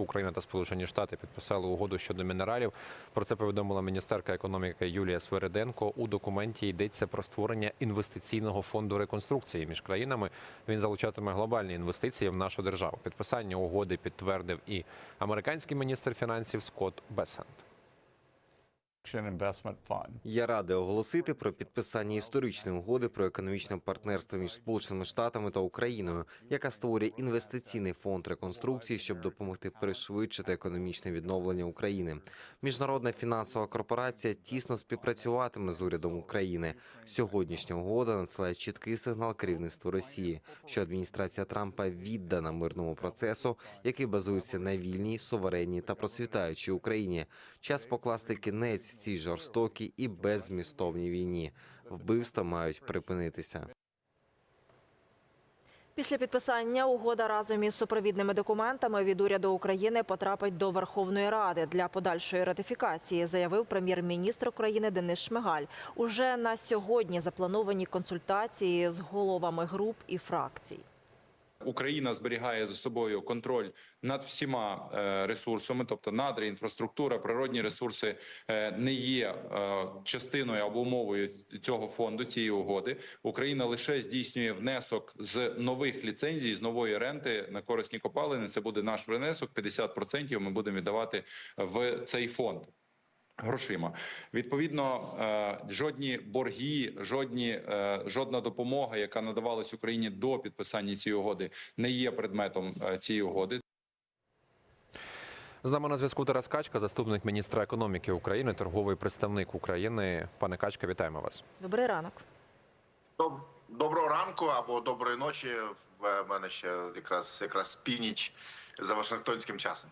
Україна та Сполучені Штати підписали угоду щодо мінералів. Про це повідомила міністерка економіки Юлія Свериденко. У документі йдеться про створення інвестиційного фонду реконструкції між країнами. Він залучатиме глобальні інвестиції в нашу державу. Підписання угоди підтвердив і американський міністр фінансів Скотт Бесент. Я радий оголосити про підписання історичної угоди про економічне партнерство між Сполученими Штатами та Україною, яка створює інвестиційний фонд реконструкції, щоб допомогти пришвидшити економічне відновлення України. Міжнародна фінансова корпорація тісно співпрацюватиме з урядом України. Сьогоднішня угода надсилає чіткий сигнал керівництву Росії, що адміністрація Трампа віддана мирному процесу, який базується на вільній, суверенній та процвітаючій Україні. Час покласти кінець цій жорстокій і беззмістовній війні. Вбивства мають припинитися. Після підписання угода разом із супровідними документами від уряду України потрапить до Верховної Ради для подальшої ратифікації, заявив прем'єр-міністр України Денис Шмигаль. Уже на сьогодні заплановані консультації з головами груп і фракцій. Україна зберігає за собою контроль над всіма е, ресурсами, тобто надра, інфраструктура, природні ресурси е, не є е, частиною або умовою цього фонду цієї угоди. Україна лише здійснює внесок з нових ліцензій, з нової ренти на корисні копалини. Це буде наш внесок. 50% ми будемо віддавати в цей фонд. Грошима відповідно е, жодні борги, жодні е, жодна допомога, яка надавалась Україні до підписання цієї угоди, не є предметом е, цієї угоди. З нами на зв'язку Тарас Качка, заступник міністра економіки України, торговий представник України. Пане Качка, вітаємо вас. Добрий ранок. Доброго ранку або доброї ночі. В мене ще якраз якраз північ за Вашингтонським часом.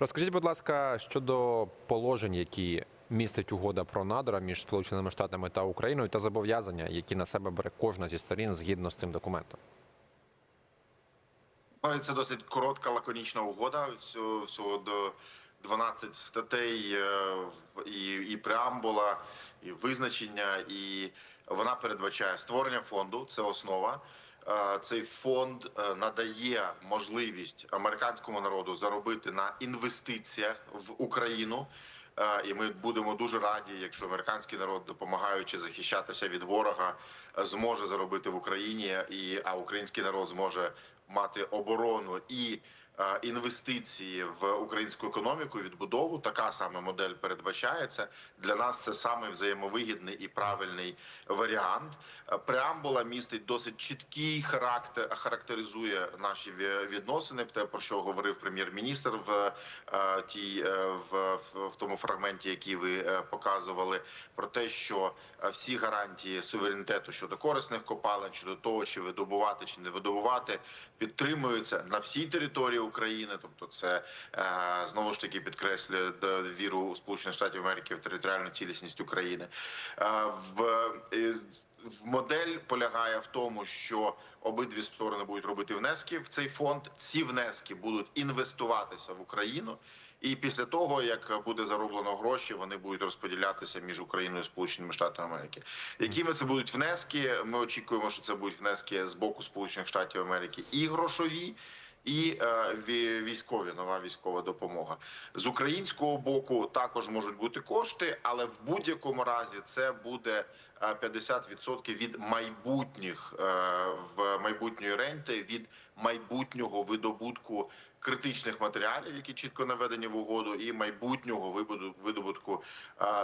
Розкажіть, будь ласка, щодо положень, які містить угода про надра між Сполученими Штатами та Україною, та зобов'язання, які на себе бере кожна зі сторін згідно з цим документом. Це досить коротка лаконічна угода. Всього до 12 статей е, і, і преамбула, і визначення, і вона передбачає створення фонду. Це основа. Е, Цей фонд е, надає можливість американському народу заробити на інвестиціях в Україну. Е, І ми будемо дуже раді, якщо американський народ, допомагаючи захищатися від ворога, зможе заробити в Україні, і а український народ зможе мати оборону і інвестиції в українську економіку, відбудову. Така саме модель передбачається. Для нас це саме взаємовигідний і правильний варіант. Е, Преамбула містить досить чіткий характер, характеризує наші відносини. Те про що говорив прем'єр-міністр в е, тій е, в, в, тому фрагменті, який ви е, показували, про те, що е, всі гарантії суверенітету щодо корисних копалин, щодо того, чи видобувати чи не видобувати, підтримуються на всій території України. Тобто, це е, знову ж таки підкреслює віру Сполучених Штатів Америки в територіальну цілісність України. Е, е, в модель полягає в тому, що обидві сторони будуть робити внески в цей фонд. Ці внески будуть інвестуватися в Україну. І після того, як буде зароблено гроші, вони будуть розподілятися між Україною і Сполученими Штатами Америки. Якими це будуть внески? Ми очікуємо, що це будуть внески з боку Сполучених Штатів Америки і грошові. І е, військові нова військова допомога. З українського боку також можуть бути кошти, але в будь-якому разі це буде е, 50% від майбутніх е, в майбутньої ренти, від майбутнього видобутку критичних матеріалів, які чітко наведені в угоду, і майбутнього видобутку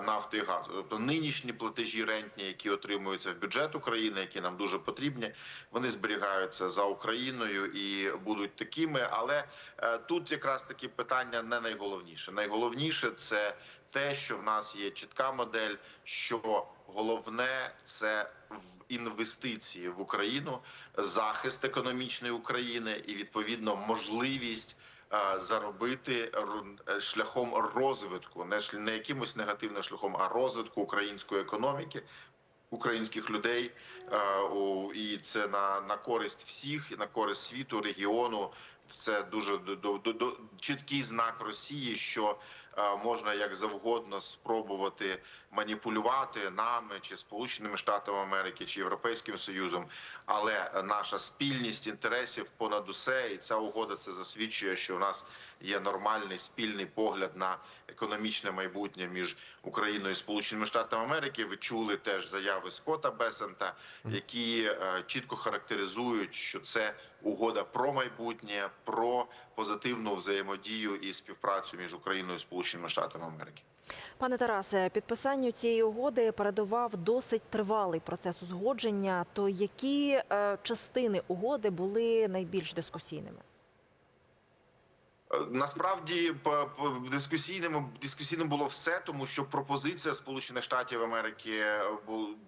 нафти і газу. Тобто нинішні платежі рентні, які отримуються в бюджет України, які нам дуже потрібні, вони зберігаються за Україною і будуть такими. Але е, тут якраз таки питання не найголовніше. Найголовніше це те, що в нас є чітка модель, що головне це інвестиції в Україну, захист економічної України і відповідно можливість. е, Заробити е, шляхом розвитку, не якимось негативним шляхом, а розвитку української економіки, українських людей, е, і це на, на користь всіх, і на користь світу, регіону. Це дуже до, до, чіткий знак Росії, що е, можна як завгодно спробувати маніпулювати нами чи Сполученими Штатами Америки чи Європейським Союзом, але наша спільність інтересів понад усе, і ця угода це засвідчує, що у нас є нормальний спільний погляд на економічне майбутнє між Україною і Сполученими Штатами Америки. Ви чули теж заяви Скотта Бесента, які е, чітко характеризують, що це угода про майбутнє, про позитивну взаємодію і співпрацю між Україною і Сполученими Штатами Америки. Пане Тарасе, підписанню цієї угоди передував досить тривалий процес узгодження. То які е, частини угоди були найбільш дискусійними? Е, Насправді дискусійним дискусійним було все, тому що пропозиція Сполучених Штатів Америки е,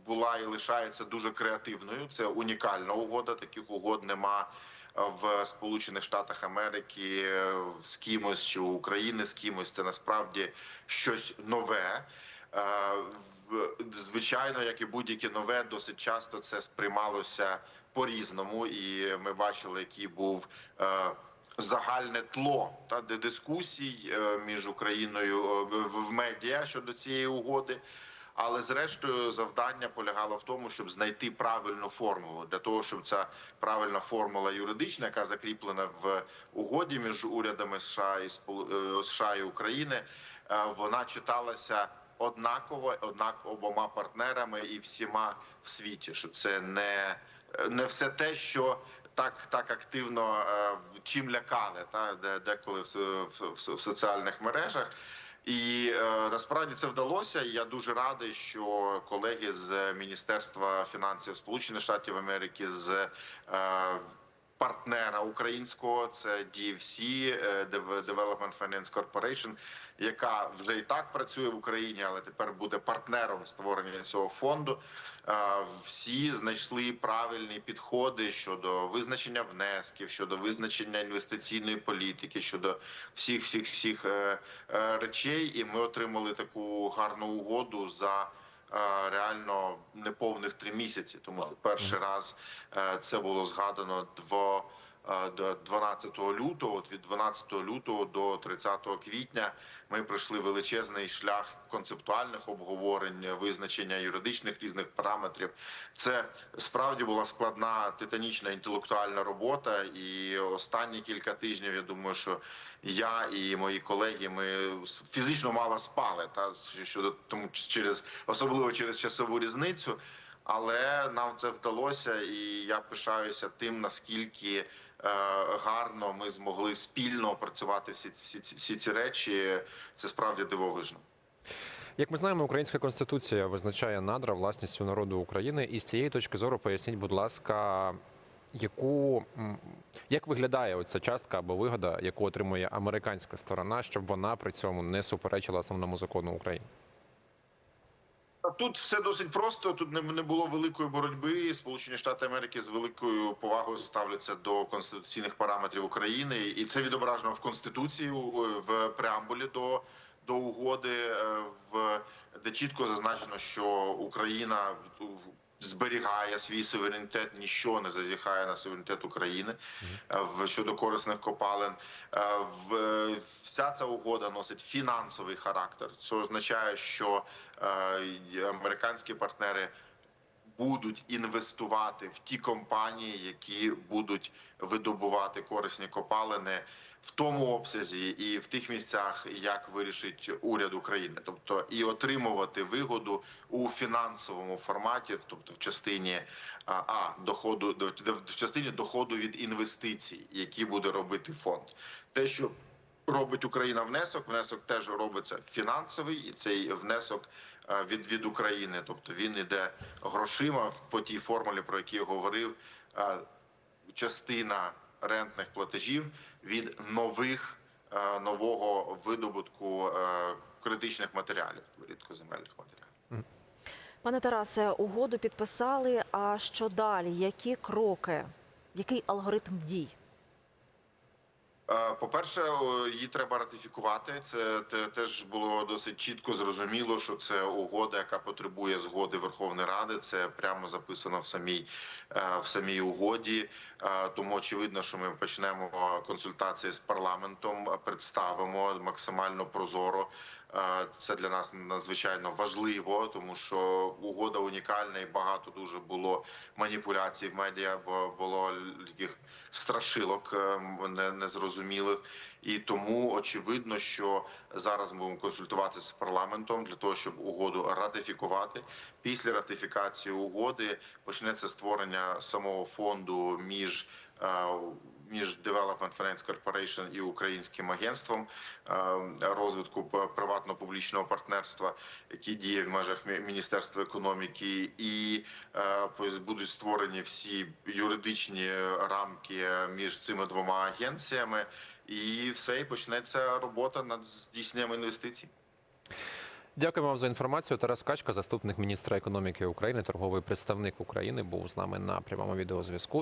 була і лишається дуже креативною. Це унікальна угода. Таких угод нема е, в Сполучених Штатах Америки е, з кимось чи України з кимось. Це насправді щось нове. Е, Звичайно, як і будь-яке нове, досить часто це сприймалося по-різному, і ми бачили, який був. Загальне тло та де дискусій е, між Україною е, в, медіа щодо цієї угоди. Але зрештою завдання полягало в тому, щоб знайти правильну формулу для того, щоб ця правильна формула юридична, яка закріплена в угоді між урядами США і е, США і України, вона читалася однаково, однак обома партнерами і всіма в світі. Що це не, не все те, що так так активно е, чим лякали, та де деколи в соціальних мережах. І е, насправді це вдалося. Я дуже радий, що колеги з Міністерства фінансів Сполучених Штатів Америки з е, партнера українського це DFC, е, Dev- Development Finance Corporation, яка вже і так працює в Україні, але тепер буде партнером створення цього фонду. Е, Всі знайшли правильні підходи щодо визначення внесків, щодо визначення інвестиційної політики, щодо всіх всіх всіх е, речей. І ми отримали таку гарну угоду за. Е, Реально неповних три місяці, тому перший раз е, це було згадано дво, 12 лютого. От від 12 лютого до 30 квітня ми пройшли величезний шлях концептуальних обговорень, визначення юридичних різних параметрів. Це справді була складна титанічна інтелектуальна робота. І останні кілька тижнів я думаю, що я і мої колеги ми фізично мало спали, та щодо тому через особливо через часову різницю. Але нам це вдалося, і я пишаюся тим, наскільки е, гарно ми змогли спільно опрацювати всі, всі, всі ці речі. Це справді дивовижно. Як ми знаємо, українська конституція визначає надра власністю народу України. І з цієї точки зору поясніть, будь ласка, яку як виглядає оця частка або вигода, яку отримує американська сторона, щоб вона при цьому не суперечила основному закону України? Тут все досить просто. Тут не, було великої боротьби. Сполучені Штати Америки з великою повагою ставляться до конституційних параметрів України, і це відображено в конституції в преамбулі до, до угоди, е, в де чітко зазначено, що Україна зберігає свій суверенітет, ніщо не зазіхає на суверенітет України е, щодо корисних копалин. Е, вся ця угода носить фінансовий характер, що означає, що е, американські партнери будуть інвестувати в ті компанії, які будуть видобувати корисні копалини в тому обсязі і в тих місцях, як вирішить уряд України, тобто і отримувати вигоду у фінансовому форматі, тобто в частині а, доходу до- до- в частині доходу від інвестицій, які буде робити фонд, те, що робить Україна внесок, внесок теж робиться фінансовий, і цей внесок від, від України, тобто він іде грошима по тій формулі, про які я говорив. Частина рентних платежів від нових е, нового видобутку е, критичних матеріалів, рідкоземельних матеріалів. Пане Тарасе, угоду підписали. А що далі? Які кроки? Який алгоритм дій? По-перше, її треба ратифікувати. Це теж було досить чітко зрозуміло, що це угода, яка потребує згоди Верховної Ради. Це прямо записано в самій е, в самій угоді. Е, Тому очевидно, що ми почнемо консультації з парламентом, представимо максимально прозоро. Е, Це для нас надзвичайно важливо, тому що угода унікальна і багато дуже було маніпуляцій в медіа, бо було таких страшилок е, не- І тому очевидно, що зараз ми будемо консультуватися з парламентом для того, щоб угоду ратифікувати. Після ратифікації угоди почнеться створення самого фонду між е, між Development Finance Corporation і українським агентством е, розвитку приватно-публічного партнерства, який діє в межах Міністерства економіки, і е, будуть створені всі юридичні рамки між цими двома агенціями, і все і почнеться робота над здійсненням інвестицій. Дякуємо вам за інформацію. Тарас Качка, заступник міністра економіки України, торговий представник України, був з нами на прямому відеозв'язку.